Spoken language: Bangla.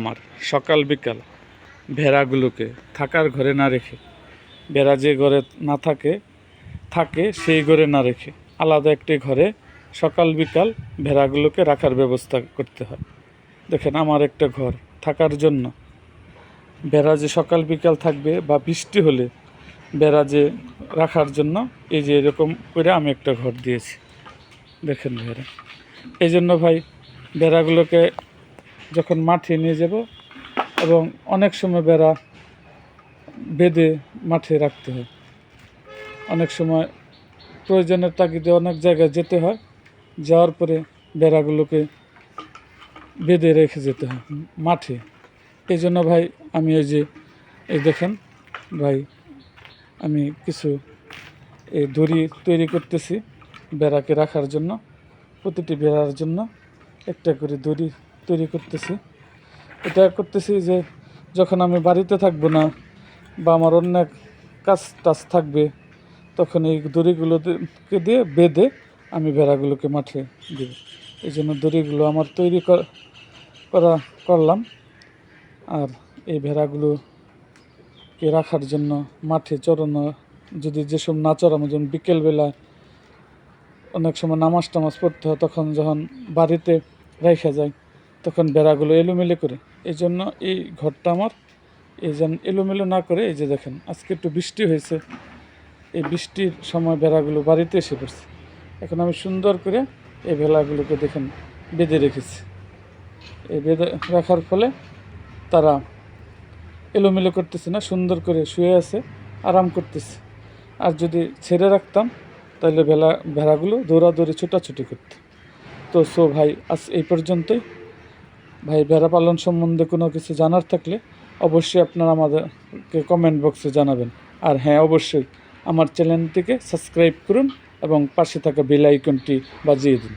আমার। সকাল বিকাল ভেড়াগুলোকে থাকার ঘরে না রেখে, ভেড়া যে ঘরে না থাকে থাকে সেই ঘরে না রেখে আলাদা একটি ঘরে সকাল বিকাল ভেড়াগুলোকে রাখার ব্যবস্থা করতে হয়। দেখেন আমার একটা ঘর, থাকার জন্য ভেড়া যে সকাল বিকাল থাকবে বা বৃষ্টি হলে ভেড়া যে রাখার জন্য, এই যে এরকম করে আমি একটা ঘর দিয়েছি। দেখেন ভেড়া। এই জন্য ভাই, ভেড়াগুলোকে যখন মাঠে নিয়ে যাব এবং অনেক সময় বেড়া বেঁধে মাঠে রাখতে হয়। অনেক সময় প্রয়োজনের তাগিদে অনেক জায়গায় যেতে হয়, যাওয়ার পরে বেড়াগুলোকে বেঁধে রেখে যেতে হয় মাঠে। এই জন্য ভাই, আমি এই যে, এই দেখেন ভাই, আমি কিছু এই দড়ি তৈরি করতেছি বেড়াকে রাখার জন্য, প্রতিটি বেড়ার জন্য একটা করে দড়ি তৈরি করতেছি। এটা করতেছি যে, যখন আমি বাড়িতে থাকব না বা আমার অন্য কাজ টাজ থাকবে, তখন এই দড়িগুলোকে দিয়ে বেঁধে আমি ভেড়াগুলোকে মাঠে দেব। এই জন্য দড়িগুলো আমার তৈরি করা করলাম। আর এই ভেড়াগুলোকে রাখার জন্য মাঠে চড়ানো, যদি যেসব না চড়ানো, যেমন বিকেলবেলা অনেক সময় নামাজ টামাজ পড়তে হয়, তখন যখন বাড়িতে রেখে যায় তখন বেড়াগুলো এলোমেলো করে। এই জন্য এই ঘরটা আমার, এই যেন এলোমেলো না করে, এই যে দেখেন, আজকে একটু বৃষ্টি হয়েছে। এই বৃষ্টির সময় বেড়াগুলো বাড়িতে এসে পড়ছে। এখন আমি সুন্দর করে এই ভেলাগুলোকে দেখেন, বেঁধে রেখেছি। এই বেঁধে রাখার ফলে তারা এলোমেলো করতেছে না, সুন্দর করে শুয়ে আছে, আরাম করতেছে। আর যদি ছেড়ে রাখতাম, তাহলে ভেলা, ভেড়াগুলো দৌড়াদৌড়ি, ছোটাছুটি করতো। তো সো ভাই, আজ এই পর্যন্তই। ভাই, ভেড়া পালন সম্বন্ধে কোনো কিছু জানার থাকলে অবশ্যই আপনারা আমাদেরকে কমেন্ট বক্সে জানাবেন। আর হ্যাঁ অবশ্যই আমার চ্যানেলটিকে সাবস্ক্রাইব করুন এবং পাশে থাকা বেল আইকনটি বাজিয়ে দিন।